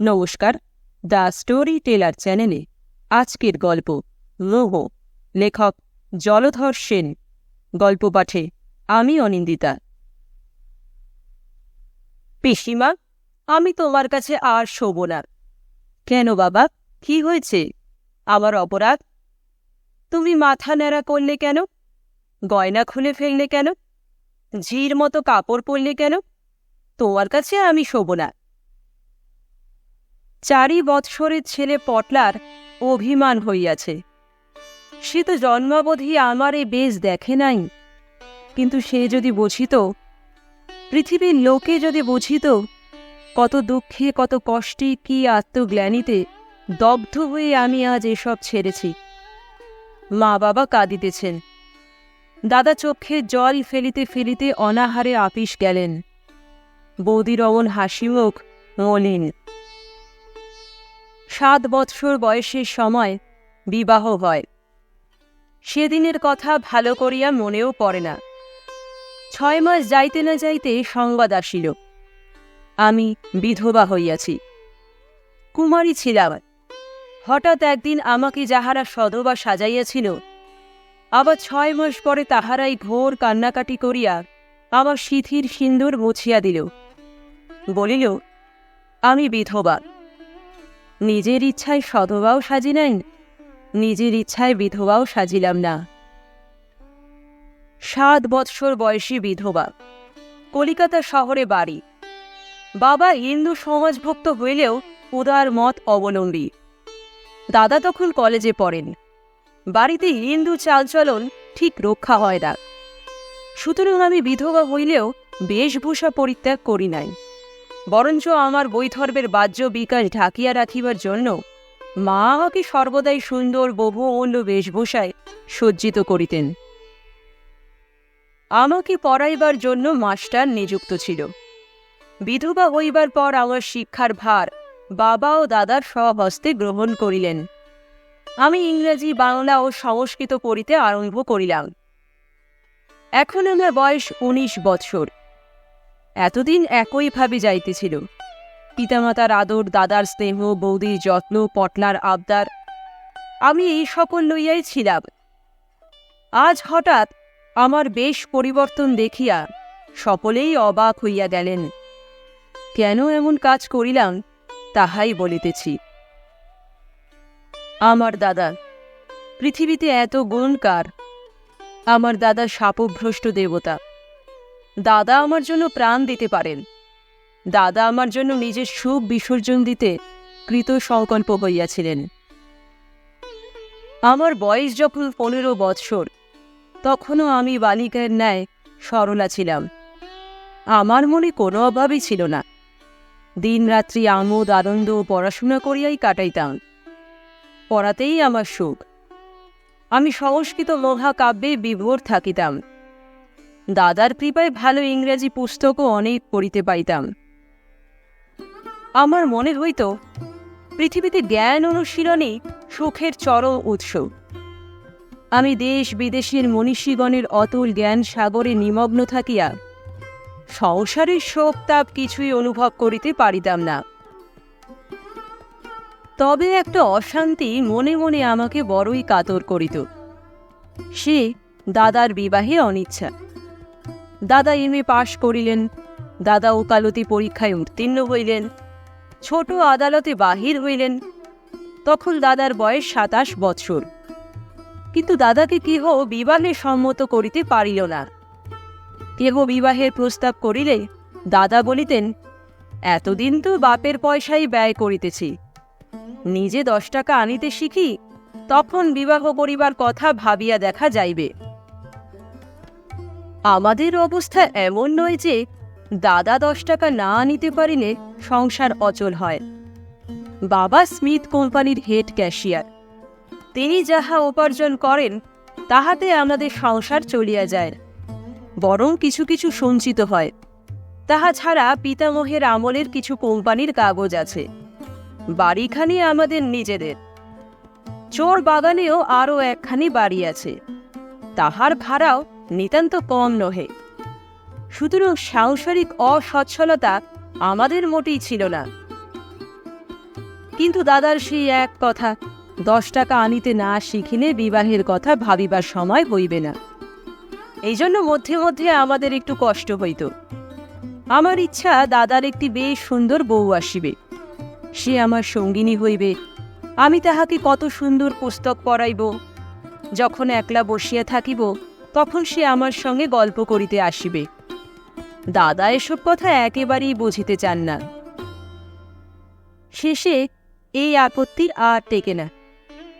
নমস্কার, the story teller চ্যানেলে আজকের গল্প মোহ লেখক জলধর সেন, গল্প পাঠে আমি অনিন্দিতা। পিসিমা, আমি তোমার কাছে আর শোব না। কেন বাবা, কি হয়েছে? আমার অপরাধ? তুমি মাথা ন্যাড়া করলে কেন? গয়না খুলে ফেললে কেন? ঝির মতো কাপড় পরলে কেন? তোমার কাছে আমি শোব না। চারি বৎসরের ছেলে পটলার অভিমান হইয়াছে। সে তো জন্মাবধি আমার এই বেশ দেখে নাই। কিন্তু সে যদি বুঝিত, পৃথিবীর লোকে যদি বুঝিত, কত দুঃখে, কত কষ্টে, কি আত্মগ্লানিতে দগ্ধ হয়ে আমি আজ এসব ছেড়েছি। মা বাবা কাঁদিতেছেন। দাদা চোখে জল ফেলিতে ফেলিতে অনাহারে আপিস গেলেন। বৌদির অমন হাসিমুখ মলিন। সাত বৎসর বয়সের সময় বিবাহ হয়। সেদিনের কথা ভালো করিয়া মনেও পড়ে না। ছয় মাস যাইতে না যাইতে সংবাদ আসিল। আমি বিধবা হইয়াছি। কুমারী ছিলাম। হঠাৎ একদিন আমাকে যাহারা সদবা সাজাইয়াছিল, আবার ছয় মাস পরে তাহারাই ঘোর কান্নাকাটি করিয়া আমার শিথির সিন্দুর মুছিয়া দিল। বলিল, আমি বিধবা। নিজের ইচ্ছায় সধবাও সাজি নাই নিজের ইচ্ছায় বিধবাও সাজিলাম না। সাত বৎসর বয়সী বিধবা, কলিকাতা শহরে বাড়ি। বাবা হিন্দু সমাজভুক্ত হইলেও উদার মত অবলম্বী। দাদা তখন কলেজে পড়েন। বাড়িতে হিন্দু চালচলন ঠিক রক্ষা হয় না। সুতরাং আমি বিধবা হইলেও বেশভূষা পরিত্যাগ করি নাই। বরঞ্চ আমার বৈধর্বের বাহ্য বিকাশ ঢাকিয়া রাখিবার জন্য মা আমাকে সর্বদাই সুন্দর বহু অমূল্য বেশভূষায় সজ্জিত করিতেন। আমাকে পড়াইবার জন্য মাস্টার নিযুক্ত ছিল। বিধবা হইবার পর আমার শিক্ষার ভার বাবা ও দাদার স্বহস্তে গ্রহণ করিলেন। আমি ইংরেজি, বাংলা ও সংস্কৃত পড়িতে আরম্ভ করিলাম। এখন আমার বয়স উনিশ বৎসর। এতদিন একইভাবে যাইতেছিল। পিতামাতার আদর, দাদার স্নেহ, বৌদির যত্ন, পটলার আবদার, আমি এই সকল লইয়াই ছিলাম। আজ হঠাৎ আমার বেশ পরিবর্তন দেখিয়া সকলেই অবাক হইয়া গেলেন। কেন এমন কাজ করিলাম তাহাই বলিতেছি। আমার দাদা, পৃথিবীতে এত গুণকার। আমার দাদা সাপভ্রষ্ট দেবতা। দাদা আমার জন্য প্রাণ দিতে পারেন। দাদা আমার জন্য নিজের সুখ বিসর্জন দিতে কৃত সংকল্প হইয়াছিলেন। আমার বয়স যখন পনেরো বৎসর, তখনও আমি বালিকার ন্যায় সরলা ছিলাম। আমার মনে কোনো অভাবই ছিল না। দিনরাত্রি আমোদ, আনন্দ পড়াশোনা করিয়াই কাটাইতাম। পড়াতেই আমার সুখ। আমি সংস্কৃত মহাকাব্যে বিভোর থাকিতাম। দাদার কৃপায় ভালো ইংরেজি পুস্তকও অনেক পড়িতে পাইতাম। আমার মনে হইত, পৃথিবীতে জ্ঞান অনুশীলনই সুখের চরম উৎস। আমি দেশ বিদেশের মনীষীগণের অতুল জ্ঞান সাগরে নিমগ্ন থাকিয়া সংসারের শোক তাপ কিছুই অনুভব করিতে পারিতাম না। তবে একটা অশান্তি মনে মনে আমাকে বড়ই কাতর করিত। সে দাদার বিবাহে অনিচ্ছা। দাদা এম এ পাশ করিলেন। দাদা ওকালতি পরীক্ষায় উত্তীর্ণ হইলেন। ছোট আদালতে বাহির হইলেন। তখন দাদার বয়স সাতাশ বৎসর। কিন্তু দাদাকে কেহ বিবাহে সম্মত করিতে পারিল না। কেহ বিবাহের প্রস্তাব করিলে দাদা বলিতেন, এতদিন তো বাপের পয়সাই ব্যয় করিতেছি। নিজে দশ টাকা আনিতে শিখি, তখন বিবাহ করিবার কথা ভাবিয়া দেখা যাইবে। আমাদের অবস্থা এমন নয় যে দাদা দশ টাকা না আনিতে পারিলে সংসার অচল হয়। বাবা স্মিথ কোম্পানির হেড ক্যাশিয়ার। তিনি যাহা উপার্জন করেন, তাহাতে আমাদের সংসার চলিয়া যায়, বরং কিছু কিছু সঞ্চিত হয়। তাহা ছাড়া পিতামহের আমলের কিছু কোম্পানির কাগজ আছে। বাড়িখানি আমাদের নিজেদের। চোর বাগানেও আরও একখানি বাড়ি আছে। তাহার ভাড়াও নিতান্ত কম নহে। সুতরাং সাংসারিক অসচ্ছলতা আমাদের মোটেই ছিল না। কিন্তু দাদার সেই এক কথা, দশ টাকা আনিতে না শিখিলে বিবাহের কথা ভাবিবার সময় হইবে না। এই জন্য মধ্যে মধ্যে আমাদের একটু কষ্ট হইত। আমার ইচ্ছা, দাদার একটি বেশ সুন্দর বউ আসিবে। সে আমার সঙ্গিনী হইবে। আমি তাহাকে কত সুন্দর পুস্তক পড়াইব, যখন একলা বসিয়া থাকিব তখন সে আমার সঙ্গে গল্প করিতে আসিবে। দাদা এসব কথা একেবারেই বুঝিতে চান না। শেষে এই আপত্তি আর টেকে না।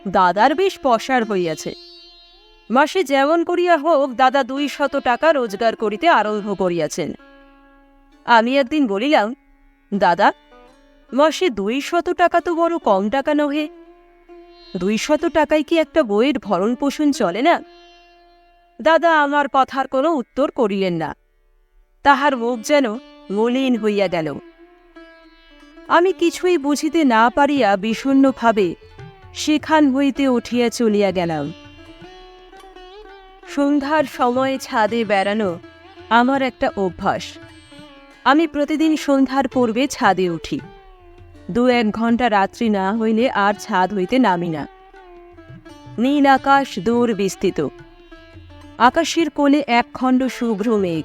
দাদার বেশ পসার হইয়াছে। মাসে যেমন করিয়া হোক দাদা দুই শত টাকা রোজগার করিতে আরম্ভ করিয়াছেন। আমি একদিন বলিলাম, দাদা, মাসে দুই শত টাকা তো বড় কম টাকা নহে। দুই শত টাকায় কি একটা বইয়ের ভরণ পোষণ চলে না? দাদা আমার কথার কোনো উত্তর করিলেন না। তাহার মুখ যেন মলিন হইয়া গেল। আমি কিছুই বুঝিতে না পারিয়া বিষণ্নভাবে সেখান হইতে উঠিয়া চলিয়া গেলাম। সন্ধ্যার সময়ে ছাদে বেড়ানো আমার একটা অভ্যাস। আমি প্রতিদিন সন্ধ্যার পূর্বে ছাদে উঠি। দু এক ঘণ্টা রাত্রি না হইলে আর ছাদ হইতে নামি না। নীল আকাশ দূর বিস্তৃত। আকাশের কোলে একখণ্ড শুভ্র মেঘ।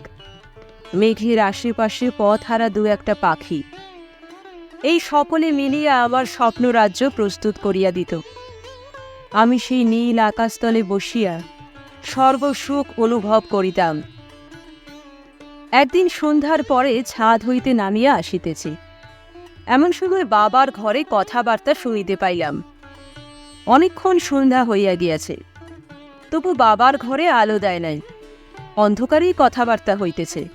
মেঘের আশেপাশে পথ হারা দু একটা পাখি। এই সকলে মিলিয়া আমার স্বপ্নরাজ্য প্রস্তুত করিয়া দিত। আমি সেই নীল আকাশতলে বসিয়া সর্বসুখ অনুভব করিতাম। একদিন সন্ধ্যার পরে ছাদ হইতে নামিয়া আসিতেছি। এমন সময় বাবার ঘরে কথাবার্তা শুনিতে পাইলাম। অনেকক্ষণ সন্ধ্যা হইয়া গিয়াছে। তবু বাবার ঘরে আলো দেয় নাই। অন্ধকারেই কথাবার্তা হইতেছে।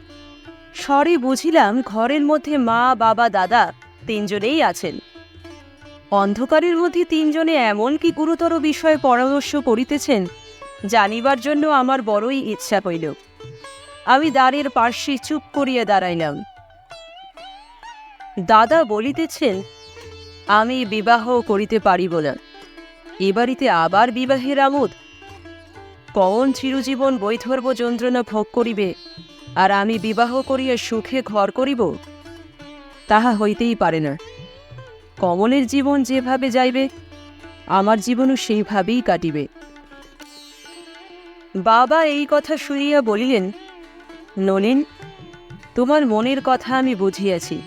স্বরে বুঝিলাম ঘরের মধ্যে মা, বাবা, দাদা তিনজনেই আছেন। অন্ধকারের মধ্যে তিনজনে এমন কি গুরুতর বিষয়ে পরামর্শ করিতেছেন, জানিবার জন্য আমার বড়ই ইচ্ছা হইল। আমি দ্বারের পার্শ্বে চুপ করিয়া দাঁড়াইলাম। দাদা বলিতেছেন, আমি বিবাহ করিতে পারিব না। এ বাড়িতে আবার বিবাহের আমোদ কখন চিরজীবন বৈধর্ব যন্ত্রণা ভোগ করিবে, আর আমি বিবাহ করিয়া সুখে ঘর করিব, তাহা হইতেই পারে না। কমলের জীবন যেভাবে যাইবে, আমার জীবনও সেইভাবেই কাটিবে। বাবা এই কথা শুনিয়া বলিলেন, নলিন, তোমার মনের কথা আমি বুঝিয়াছি।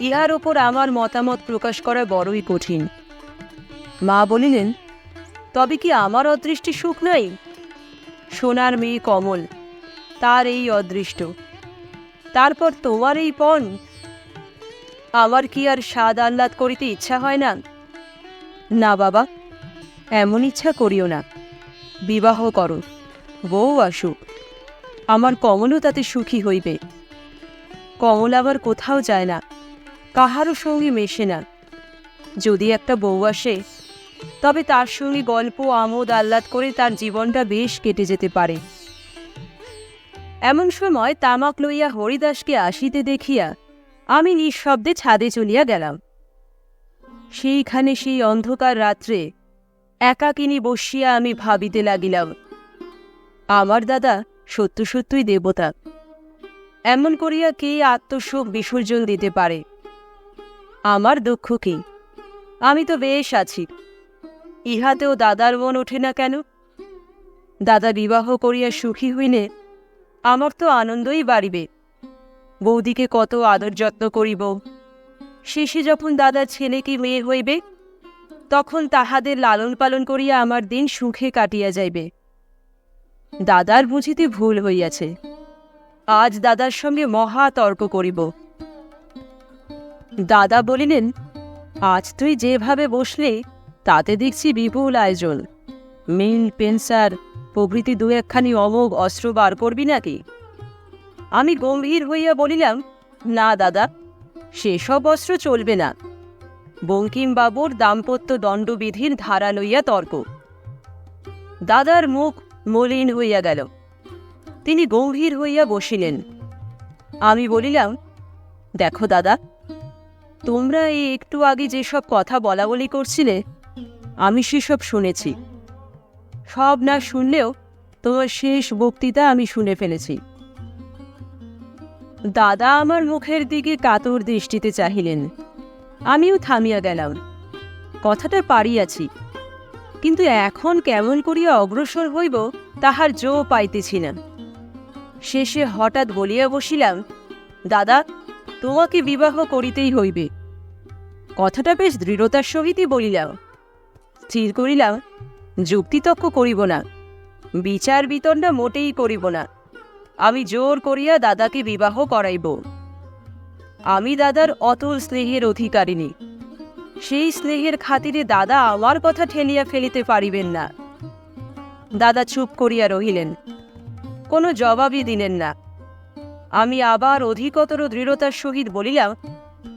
ইহার ওপর আমার মতামত প্রকাশ করা বড়ই কঠিন। মা বলিলেন, তবে কি আমার অদৃষ্টি সুখ নাই? সোনার মেয়ে কমল। তার এই অদৃষ্ট। তারপর তোমার এই পণ? আমার কি আর স্বাদ আহ্লাদ করিতে ইচ্ছা হয় না? না বাবা, এমন ইচ্ছা করিও না। বিবাহ করো, বউ আসুক। আমার কমলও তাতে সুখী হইবে। কমল আবার কোথাও যায় না, কাহারও সঙ্গে মেশে না। যদি একটা বউ আসে তবে তার সঙ্গে গল্প, আমোদ, আহ্লাদ করে তার জীবনটা বেশ কেটে যেতে পারে। এমন সময় তামাক লইয়া হরিদাসকে আসিতে দেখিয়া আমি নিঃশব্দে ছাদে চলিয়া গেলাম। সেইখানে সেই অন্ধকার রাত্রে একাকিনী বসিয়া আমি ভাবিতে লাগিলাম, আমার দাদা সত্য সত্যই দেবতা। এমন করিয়া কে আত্মসুখ বিসর্জন দিতে পারে? আমার দুঃখ কি? আমি তো বেশ আছি। ইহাতেও দাদার মন ওঠে না কেন? দাদা বিবাহ করিয়া সুখী হইলে আমার তো আনন্দই বাড়িবে। বৌদিকে কত আদর যত্ন করিব। শেষে যখন দাদা ছেলে কি মেয়ে হইবে, তখন তাহাদের লালন পালন করিয়া আমার দিন সুখে কাটিয়া যাইবে। দাদার বুঝিতে ভুল হইয়াছে। আজ দাদার সঙ্গে মহা তর্ক করিব। দাদা বলিলেন, আজ তুই যেভাবে বসলে তাতে দেখছি বিপুল আয়োজন। মিল, পেন্সার, প্রভৃতি দু একখানি অমোঘ অস্ত্র বার করবি নাকি? আমি গম্ভীর হইয়া বলিলাম, না দাদা, সেসব অস্ত্র চলবে না। বঙ্কিমবাবুর দাম্পত্য দণ্ডবিধির ধারা লইয়া তর্ক। দাদার মুখ মলিন হইয়া গেল। তিনি গম্ভীর হইয়া বসিলেন। আমি বলিলাম, দেখো দাদা, তোমরা এই একটু আগে যেসব কথা বলা বলি করছিলে আমি সেসব শুনেছি। সব না শুনলেও তোমার শেষ বক্তৃতা আমি শুনে ফেলেছি। দাদা আমার মুখের দিকে কাতর দৃষ্টিতে চাহিলেন। আমিও থামিয়া গেলাম। কথাটা পারিয়াছি। কিন্তু এখন কেমন করিয়া অগ্রসর হইব তাহার জো পাইতেছি না। শেষে হঠাৎ বলিয়া বসিলাম, দাদা, তোমাকে বিবাহ করিতেই হইবে। কথাটা বেশ দৃঢ়তার সহিতই বলিলাম। স্থির করিলাম যুক্তিতক্ক করিব না। বিচার বিতণ্ডা মোটেই করিব না। আমি জোর করিয়া দাদাকে বিবাহ করাইব। আমি দাদার অতল স্নেহের অধিকারিণী। সেই স্নেহের খাতিরে দাদা আমার কথা ঠেলিয়া ফেলিতে পারিবেন না। দাদা চুপ করিয়া রহিলেন। কোনো জবাবই দিলেন না। আমি আবার অধিকতর দৃঢ়তার সহিত বলিলাম,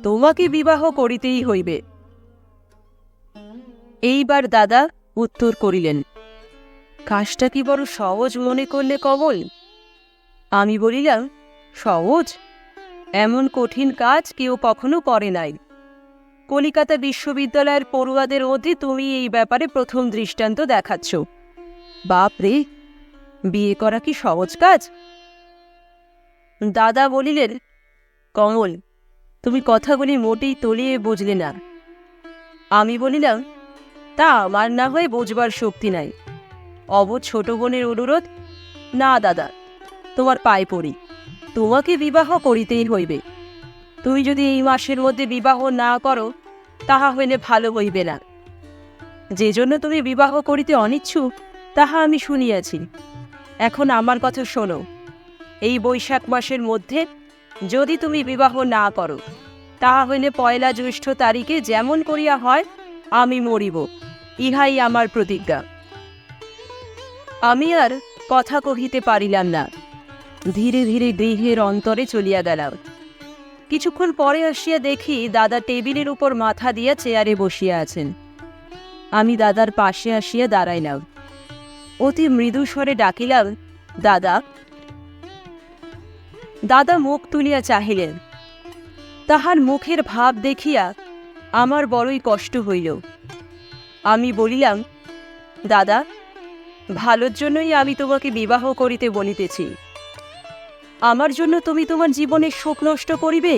তোমাকে বিবাহ করিতেই হইবে। এইবার দাদা উত্তর করিলেন, কাজটা কি বড় সহজ মনে করলে কবল আমি বলিলাম, সহজ? এমন কঠিন কাজ কেউ কখনো করে নাই। কলিকাতা বিশ্ববিদ্যালয়ের পড়ুয়াদের মধ্যে তুমি এই ব্যাপারে প্রথম দৃষ্টান্ত দেখাচ্ছ। বাপ রে, বিয়ে করা কি সহজ কাজ? দাদা বলিলেন, কমল, তুমি কথাগুলি মোটেই তলিয়ে বুঝলে না। আমি বলিলাম তা আমার না হয়ে বোঝবার শক্তি নাই। অব ছোট বোনের অনুরোধ, না, দাদা, তোমার পায়ে পড়ি। তোমাকে বিবাহ করিতেই হইবে। তুমি যদি এই মাসের মধ্যে বিবাহ না করো, তাহা হইলে ভালো হইবে না। যে জন্য তুমি বিবাহ করিতে অনিচ্ছুক, তাহা আমি শুনিয়াছি। এখন আমার কথা শোনো। এই বৈশাখ মাসের মধ্যে যদি তুমি বিবাহ না করো, তাহা হইলে পয়লা জ্যৈষ্ঠ তারিখে যেমন করিয়া হয়, আমি মরিব। ইহাই আমার প্রতিজ্ঞা। আমি আর কথা কহিতে পারিলাম না। ধীরে ধীরে গৃহের অন্তরে চলিয়া গেলাম। কিছুক্ষণ পরে আসিয়া দেখি দাদা টেবিলের উপর মাথা দিয়া চেয়ারে বসিয়া আছেন। আমি দাদার পাশে আসিয়া দাঁড়াইলাম। অতি মৃদু স্বরে ডাকিলাম, দাদা। দাদা মুখ তুলিয়া চাহিলেন। তাহার মুখের ভাব দেখিয়া আমার বড়ই কষ্ট হইল। আমি বলিলাম, দাদা, ভালোর জন্যই আমি তোমাকে বিবাহ করিতে বলিতেছি আমার জন্য তুমি তোমার জীবনের শোক নষ্ট করিবে?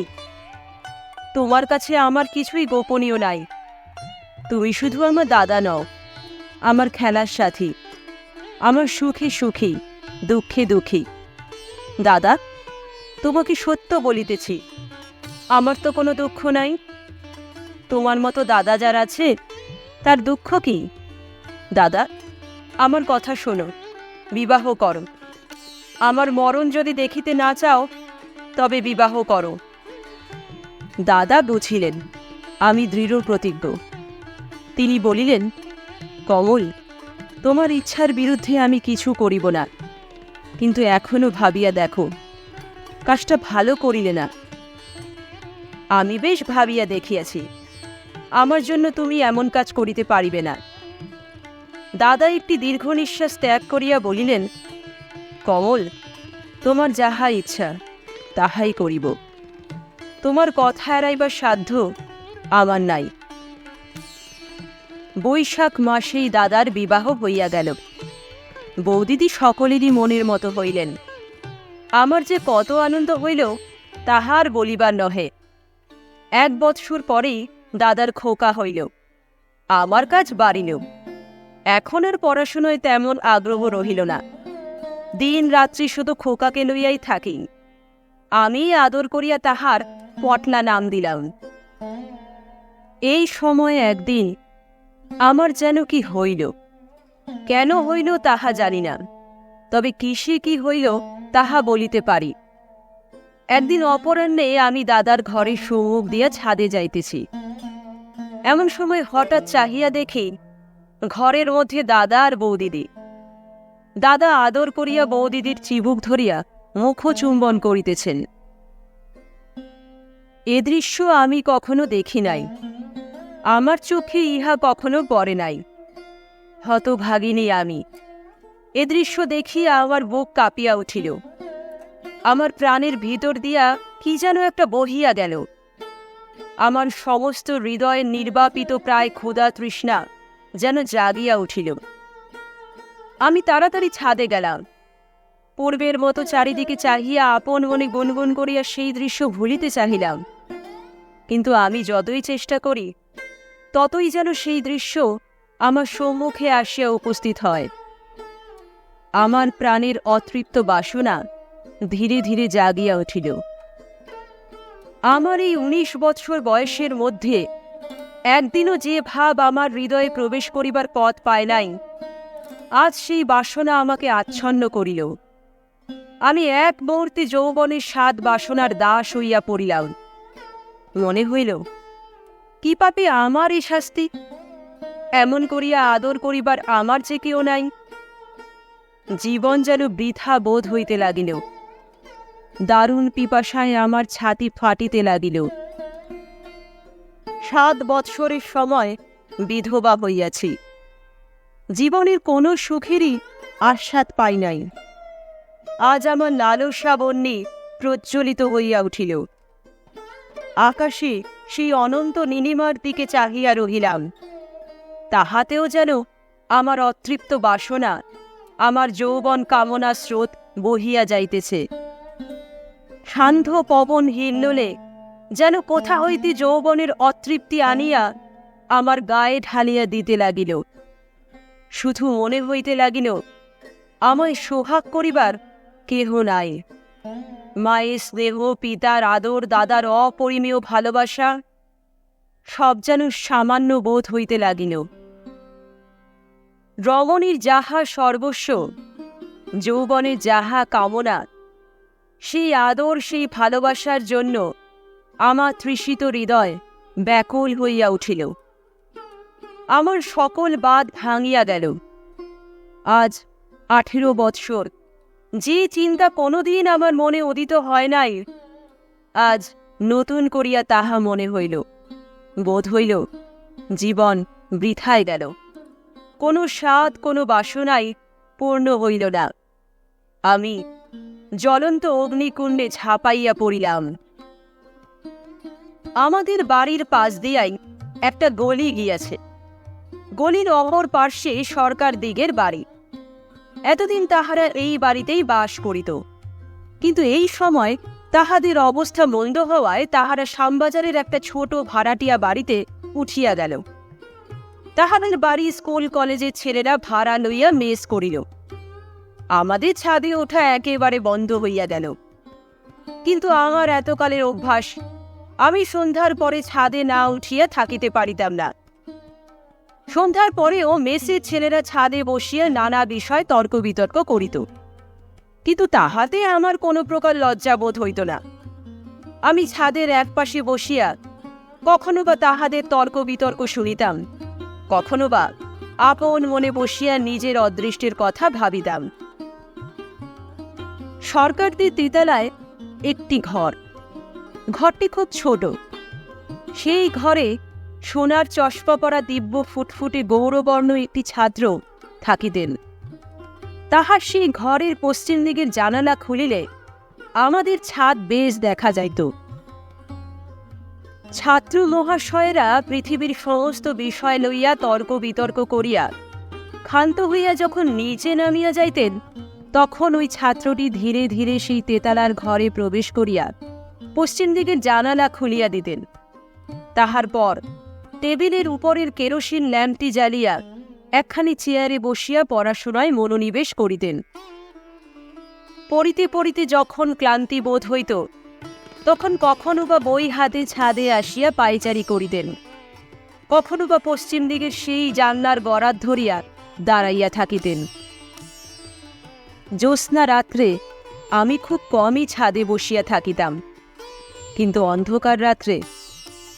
তোমার কাছে আমার কিছুই গোপনীয় নাই। তুমি শুধু আমার দাদা নও, আমার খেলার সাথী, আমার সুখে সুখী, দুঃখে দুঃখী। দাদা, তোমাকে সত্য বলিতেছি, আমার তো কোনো দুঃখ নাই। তোমার মতো দাদা যার আছে তার দুঃখ কি? দাদা, আমার কথা শোনো, বিবাহ করো। আমার মরণ যদি দেখিতে না চাও, তবে বিবাহ করো। দাদা বুঝিলেন, আমি দৃঢ় প্রতিজ্ঞ। তিনি বলিলেন, কমল, তোমার ইচ্ছার বিরুদ্ধে আমি কিছু করিব না। কিন্তু এখনও ভাবিয়া দেখো, কাজটা ভালো করিলে না। আমি বেশ ভাবিয়া দেখিয়াছি। আমার জন্য তুমি এমন কাজ করিতে পারিবে না। দাদা একটি দীর্ঘ নিঃশ্বাস ত্যাগ করিয়া বলিলেন, কমল, তোমার যাহা ইচ্ছা, তাহাই করিব। তোমার কথা এড়াইবার সাধ্য আমার নাই। বৈশাখ মাসেই দাদার বিবাহ হইয়া গেল। বৌদিদি সকলেরই মনের মতো হইলেন। আমার যে কত আনন্দ হইল তাহার বলিবার নহে। এক বৎসর পরেই দাদার খোকা হইল। আমার কাজ বাড়িল এখন আর পড়াশুনোয় তেমন আগ্রহ রহিল না। দিন রাত্রি শুধু খোকাকে লইয়াই থাকি। আমি আদর করিয়া তাহার পটনা নাম দিলাম। এই সময় একদিন আমার যেন কি হইল, কেন হইল তাহা জানি না, তবে কিসে কি হইল তাহা বলিতে পারি। একদিন অপরাহ্নে আমি দাদার ঘরে সম্মুখ দিয়া ছাদে যাইতেছি। এমন সময় হঠাৎ চাহিয়া দেখি, ঘরের মধ্যে দাদা আর বৌদিদি। দাদা আদর করিয়া বৌদিদির চিবুক ধরিয়া মুখ চুম্বন করিতেছেন। এ দৃশ্য আমি কখনো দেখি নাই। আমার চোখে ইহা কখনো পড়ে নাই। হতভাগিনী আমি। এ দৃশ্য দেখিয়া আমার বুক কাঁপিয়া উঠিল। আমার প্রাণের ভিতর দিয়া কি যেন একটা বহিয়া গেল। আমার সমস্ত হৃদয়ের নির্বাপিত প্রায় ক্ষুধা তৃষ্ণা যেন জাগিয়া উঠিল। আমি তাড়াতাড়ি ছাদে গেলাম। পূর্বের মতো চারিদিকে চাহিয়া আপন মনে গুনগুন করিয়া সেই দৃশ্য ভুলিতে চাহিলাম। কিন্তু আমি যতই চেষ্টা করি, ততই যেন সেই দৃশ্য আমার সম্মুখে আসিয়া উপস্থিত হয়। আমার প্রাণের অতৃপ্ত বাসনা ধীরে ধীরে জাগিয়া উঠিল। আমার এই উনিশ বৎসর বয়সের মধ্যে একদিনও যে ভাব আমার হৃদয়ে প্রবেশ করিবার পথ পায় নাই, আজ সেই বাসনা আমাকে আচ্ছন্ন করিল। আমি এক মুহূর্তে যৌবনের স্বাদ বাসনার দাস হইয়া পড়িলাম। মনে হইল, কি পাপে আমার এই শাস্তি? এমন করিয়া আদর করিবার আমার যে কেউ নাই। জীবন যেন বৃথা বোধ হইতে লাগিল। দারুণ পিপাসায় আমার ছাতি ফাটিতে লাগিল। সাত বৎসরের সময় বিধবা হইয়াছি। জীবনের কোনো সুখেরই আস্বাদ পাই নাই। আজ আমার লালসা বন্যে প্রজ্বলিত হইয়া উঠিল। আকাশে সেই অনন্ত নীলিমার দিকে চাহিয়া রহিলাম। তাহাতেও যেন আমার অতৃপ্ত বাসনা, আমার যৌবন কামনা স্রোত বহিয়া যাইতেছে। সান্ধ্য পবন হিল্লোলে, যেন কোথা হইতে যৌবনের অতৃপ্তি আনিয়া আমার গায়ে ঢালিয়া দিতে লাগিল। শুধু মনে হইতে লাগিল, আমায় সোহাগ করিবার কেহ নাই। মায়ের স্নেহ, পিতার আদর, দাদার অপরিমেয় ভালোবাসা, সব যেন সামান্য বোধ হইতে লাগিল। রমণীর যাহা সর্বস্ব, যৌবনের যাহা কামনা সেই আদর, সেই ভালোবাসার জন্য আমার তৃষিত হৃদয় ব্যাকুল হইয়া উঠিল। আমার সকল বাদ ভাঙিয়া গেল। আজ আঠেরো বৎসর। যে চিন্তা কোনোদিন আমার মনে উদিত হয় নাই, আজ নতুন করিয়া তাহা মনে হইল। বোধ হইল জীবন বৃথায় গেল। কোনো স্বাদ, কোনো বাসনাই পূর্ণ হইল না। আমি জ্বলন্ত অগ্নিকুণ্ডে ঝাঁপাইয়া পড়িলাম। আমাদের বাড়ির পাশ দিয়াই একটা গলি গিয়াছে। গলির অপর পার্শ্বে সরকার দিগের বাড়ি। এতদিন তাহারা এই বাড়িতেই বাস করিত। কিন্তু এই সময় তাহাদের অবস্থা মন্দ হওয়ায় তাহারা শ্যামবাজারের একটা ছোট ভাড়াটিয়া বাড়িতে উঠিয়া গেল। তাহাদের বাড়ি স্কুল কলেজের ছেলেরা ভাড়া লইয়া মেস করিল। আমাদের ছাদে ওঠা একেবারে বন্ধ হইয়া গেল। কিন্তু আমার এতকালের অভ্যাস, আমি সন্ধ্যার পরে ছাদে না উঠিয়া থাকিতে পারিতাম না। সন্ধ্যার পরেও মেসের ছেলেরা ছাদে বসিয়া নানা বিষয় তর্ক বিতর্ক করিত। কিন্তু তাহাতে আমার কোনো প্রকার লজ্জা বোধ হইত না। আমি ছাদের এক পাশে বসিয়া কখনো বা তাহাদের তর্ক বিতর্ক শুনিতাম কখনো বা আপন মনে বসিয়া নিজের অদৃষ্টের কথা ভাবিতাম। সরকারদের তিতালায় একটি ঘর। ঘরটি খুব ছোট। সেই ঘরে সোনার চশমা পরা দিব্য ফুটফুটে গৌরবর্ণ একটি ছাত্র থাকিতেন। তাহার সেই ঘরের পশ্চিম দিকের জানালা খুলিলে আমাদের ছাদ বেশ দেখা যাইত। ছাত্র মহাশয়েরা পৃথিবীর সমস্ত বিষয় লইয়া তর্ক বিতর্ক করিয়া ক্ষান্ত হইয়া যখন নিচে নামিয়া যাইতেন তখন ওই ছাত্রটি ধীরে ধীরে সেই তেতালার ঘরে প্রবেশ করিয়া পশ্চিম দিকের জানালা খুলিয়া দিতেন। তাহার পর টেবিলের উপরের কেরোসিন ল্যাম্পটি জ্বালিয়া একখানি চেয়ারে বসিয়া পড়াশোনায় মনোনিবেশ করিতেন। পড়িতে পড়িতে যখন ক্লান্তি বোধ হইত, তখন কখনো বা বই হাতে ছাদে আসিয়া পাইচারি করিতেন। কখনো বা পশ্চিম দিকের সেই জানলার গরাত ধরিয়া দাঁড়াইয়া থাকিতেন। জ্যোৎস্না রাত্রে আমি খুব কমই ছাদে বসিয়া থাকিতাম। কিন্তু অন্ধকার রাত্রে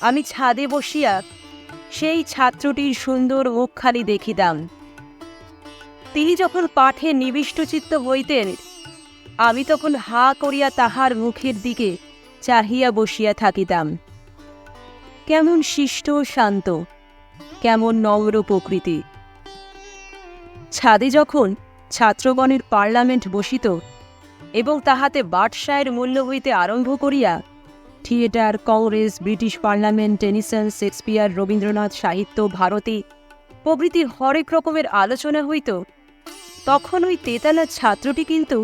আমি ছাদে বসিয়া সেই ছাত্রটির সুন্দর মুখখানি দেখিতাম। তিনি যখন পাঠে নিবিষ্টচিত্ত হইতেন, আমি তখন হা করিয়া তাহার মুখের দিকে চাহিয়া বসিয়া থাকিতাম। কেমন শিষ্ট শান্ত, কেমন নম্র প্রকৃতি। ছাদে যখন ছাত্রগণের পার্লামেন্ট বসিত এবং তাহাতে বাটসায়ের মূল্য হইতে আরম্ভ করিয়া theatre, Congress, British parliament, Tennyson, Shakespeare, Rabindranath সাহিত্য, ভারতী প্রভৃতি হরেক রকমের আলোচনা হইত। তখন ওই তেতালার ছাত্রটি কিন্তু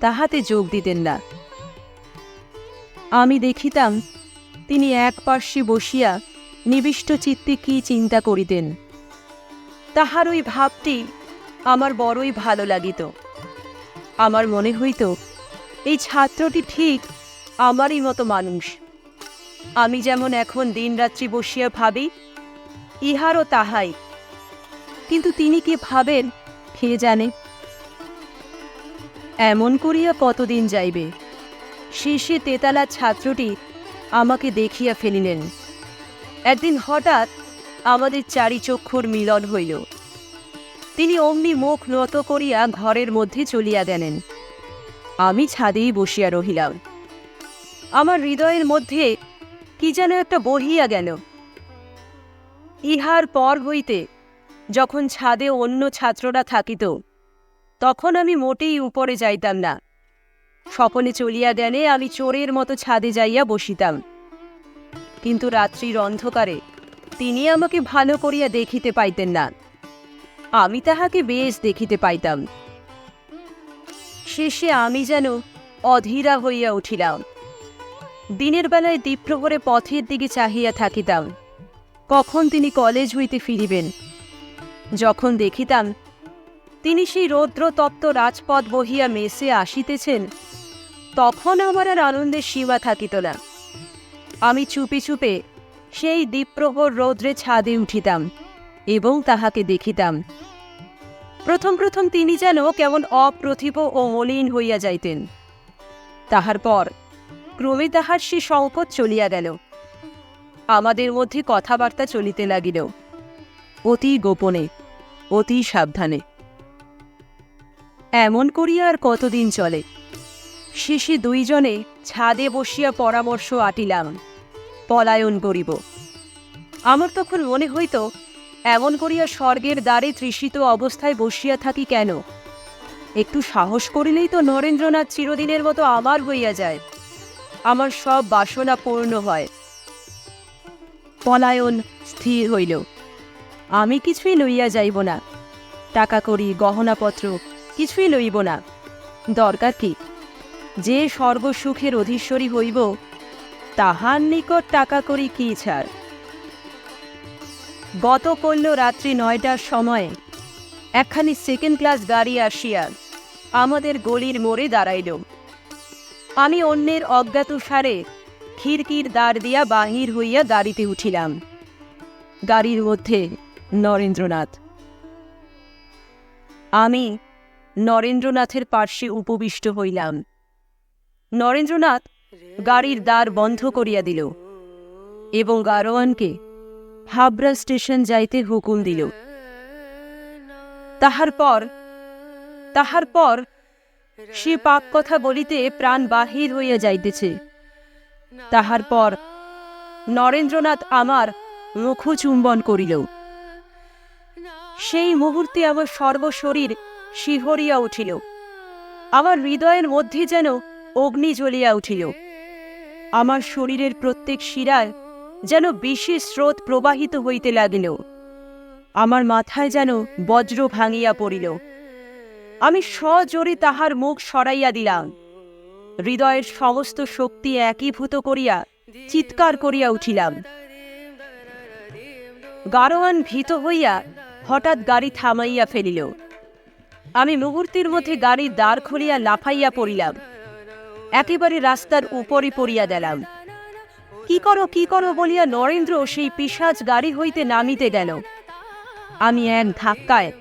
তাহাতে যোগ দিতেন না। আমি দেখিতাম, তিনি এক পার্শ্বে বসিয়া নিবিষ্ট চিত্তে কি চিন্তা করিতেন। তাহার ওই ভাবটি আমার বড়ই ভালো লাগিত। আমার মনে হইত, এই ছাত্রটি ঠিক আমারই মতো মানুষ। আমি যেমন এখন দিনরাত্রি বসিয়া ভাবি, ইহারও তাহাই। কিন্তু তিনি কি ভাবেন, কে জানে? এমন করিয়া কতদিন যাইবে? শেষে তেতালা ছাত্রটি আমাকে দেখিয়া ফেলিলেন। একদিন হঠাৎ আমাদের চারিচক্ষুর মিলন হইল। তিনি অমনি মুখ নত করিয়া ঘরের মধ্যে চলিয়া গেলেন। আমি ছাদেই বসিয়া রহিলাম। আমার হৃদয়ের মধ্যে কি যেন একটা বহিয়া গেল। ইহার পর হইতে যখন ছাদে অন্য ছাত্ররা থাকিত, তখন আমি মোটেই উপরে যাইতাম না। স্বপনে চলিয়া গেলে আমি চোরের মতো ছাদে যাইয়া বসিতাম। কিন্তু রাত্রির অন্ধকারে তিনি আমাকে ভালো করিয়া দেখিতে পাইতেন না। আমি তাহাকে বেশ দেখিতে পাইতাম। শেষে আমি যেন অধীরা হইয়া উঠিলাম। দিনের বেলায় দ্বীপ্রহরে পথের দিকে চাহিয়া থাকিতাম। কখন তিনি কলেজ হইতে ফিরিবেন? যখন দেখিতাম তিনি সেই রৌদ্রতপ্ত রাজপথ বহিয়া মেসে আসিতেছেন, তখন আমার আর আনন্দের সীমা থাকিত না। আমি চুপি চুপে সেই দ্বীপ্রহর রৌদ্রে ছাদে উঠিতাম। এবং তাহাকে দেখিতাম। প্রথম প্রথম তিনি যেন কেমন অপ্রতিভ ও মলিন হইয়া যাইতেন। তাহার পর ক্রমে তাহার সে সংকট চলিয়া গেল। আমাদের মধ্যে কথাবার্তা চলিতে লাগিল। অতি গোপনে, অতি সাবধানে। এমন করিয়া আর কতদিন চলে? শেষে দুইজনে ছাদে বসিয়া পরামর্শ আটিলাম। পলায়ন করিব। আমার তখন মনে হইত এমন করিয়া স্বর্গের দ্বারে তৃষিত অবস্থায় বসিয়া থাকি কেন? একটু সাহস করিলেই তো নরেন্দ্রনাথ চিরদিনের মতো আমার হইয়া যায়। আমার সব বাসনা পূর্ণ হয়। পলায়ন স্থির হইল। আমি কিছুই লইয়া যাইব না। টাকা করি গহনাপত্র কিছুই লইব না। দরকার কি? যে স্বর্গসুখের অধীশ্বরী হইব, তাহার নিকট টাকা করি কি ছাড়? গত করল রাত্রি নয়টার সময়ে। একখানি সেকেন্ড ক্লাস গাড়ি আসিয়া আমাদের গলির মোড়ে দাঁড়াইল। আমি অন্যের অজ্ঞাত সারে খিড়কির দ্বার দিয়া বাহির হইয়া গাড়িতে উঠিলাম। গাড়ির মধ্যে নরেন্দ্রনাথ। আমি নরেন্দ্রনাথের পার্শ্বে উপবিষ্ট হইলাম। নরেন্দ্রনাথ গাড়ির দ্বার বন্ধ করিয়া দিল এবং গারোয়ানকে হাবড়া স্টেশন যাইতে হুকুম দিল। তাহার পর তাহার পর সে পাক কথা বলিতে প্রাণ বাহির হইয়া যাইতেছে। তাহার পর নরেন্দ্রনাথ আমার মুখ চুম্বন করিল। সেই মুহূর্তে আমার সর্বশরীর শিহরিয়া উঠিল। আমার হৃদয়ের মধ্যে যেন অগ্নি জ্বলিয়া উঠিল। আমার শরীরের প্রত্যেক শিরায় যেন বিশেষ স্রোত প্রবাহিত হইতে লাগিল। আমার মাথায় যেন বজ্র ভাঙিয়া পড়িল। আমি সজোরে তাহার মুখ সরাইয়া দিলাম। হৃদয়ের সমস্ত শক্তি একীভূত করিয়া চিৎকার করিয়া উঠিলাম। গারোয়ান ভীত হইয়া হঠাৎ গাড়ি থামাইয়া ফেলিল। আমি মুহূর্তের মধ্যে গাড়ির দ্বার খুলিয়া লাফাইয়া পড়িলাম। একেবারে রাস্তার উপরে পড়িয়া দিলাম কি করো কি করো বলিয়া নরেন্দ্র সেই পিসাজ গাড়ি হইতে নামিতে গেল। আমি এক ধাক্কায়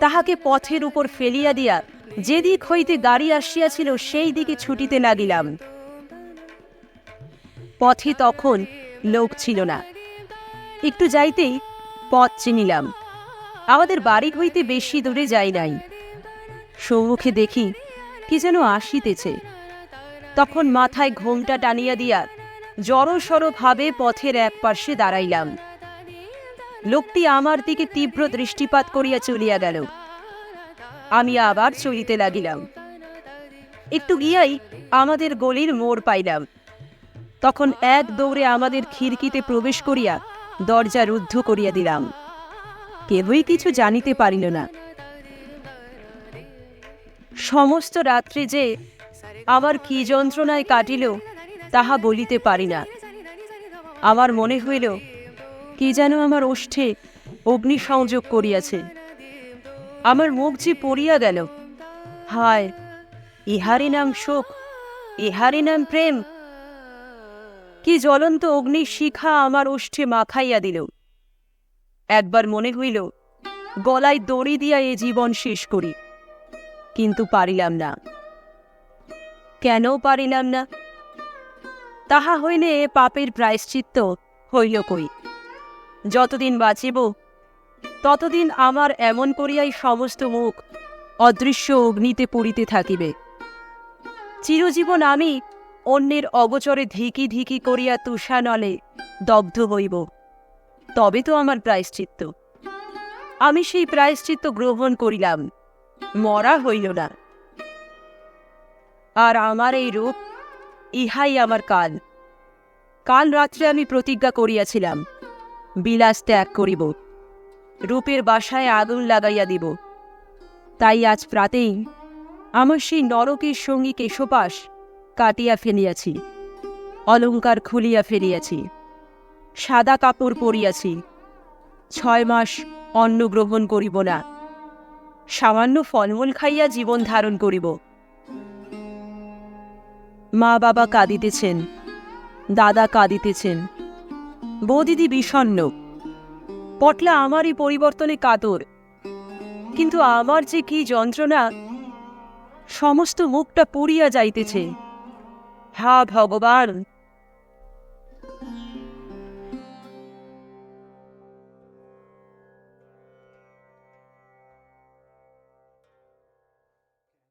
তাহাকে পথের উপর ফেলিয়া দিয়া যেদিক হইতে গাড়ি আসিয়াছিল সেই দিকে ছুটিতে লাগিলাম। পথে তখন লোক ছিল না। একটু যাইতেই পথ চিনিলাম। আমাদের বাড়ি হইতে বেশি দূরে যাই নাই। সম্মুখে দেখি কি যেন আসিতেছে। তখন মাথায় ঘোমটা টানিয়া দিয়া জড়সড় ভাবে পথের এক পার্শ্বে দাঁড়াইলাম। লোকটি আমার দিকে তীব্র দৃষ্টিপাত করিয়া চলিয়া গেল। আমি আবার চলিতে লাগিলাম। একটু গিয়াই আমাদের গলির মোড় পাইলাম। তখন এক দৌড়ে আমাদের খিড়কিতে প্রবেশ করিয়া দরজা রুদ্ধ করিয়া দিলাম। কেউই কিছু জানিতে পারিল না। সমস্ত রাত্রি যে আমার কি যন্ত্রণায় কাটিল তাহা বলিতে পারি না। আমার মনে হইল, কি যেন আমার ওষ্ঠে অগ্নি সংযোগ করিয়াছে। আমার মুখ যে পড়িয়া গেল, হায়, ইহারই নাম শোক, ইহারই নাম প্রেম। কি জ্বলন্ত অগ্নির শিখা আমার ওষ্ঠে মাখাইয়া দিল। একবার মনে হইল, গলায় দড়ি দিয়া এ জীবন শেষ করি, কিন্তু পারিলাম না। কেন পারিলাম না? তাহা হইলে পাপের প্রায়শ্চিত্ত হইল কই? যতদিন বাঁচিব, ততদিন আমার এমন করিয়াই সমস্ত মুখ অদৃশ্য অগ্নিতে পড়িতে থাকিবে। চিরজীবন আমি অন্যের অগচরে ধিকি ধিকি করিয়া তুষানলে দগ্ধ হইব, তবে তো আমার প্রায়শ্চিত্ত। আমি সেই প্রায়শ্চিত্ত গ্রহণ করিলাম, মরা হইল না। আর আমার এই রূপ ইহাই আমার কাল। কাল রাত্রে আমি প্রতিজ্ঞা করিয়াছিলাম, বিলাস ত্যাগ করিব, রূপের বাসায় আগুন লাগাইয়া দিব। তাই আজ প্রাতেই আমার সেই নরকের সঙ্গী কেশপাশ কাটিয়া ফেলিয়াছি, অলঙ্কার খুলিয়া ফেলিয়াছি, সাদা কাপড় পরিয়াছি, ছয় মাস অন্ন গ্রহণ করিব না, সামান্য ফলমূল খাইয়া জীবন ধারণ করিব। মা বাবা কাঁদিতেছেন, দাদা কাঁদিতেছেন, বৌদিদি বিষণ্ন পটলা আমারই পরিবর্তনে কাতর, কিন্তু আমার যে কি যন্ত্রণা, সমস্ত মুখটা পুড়িয়া যাইতেছে। হা ভগবান!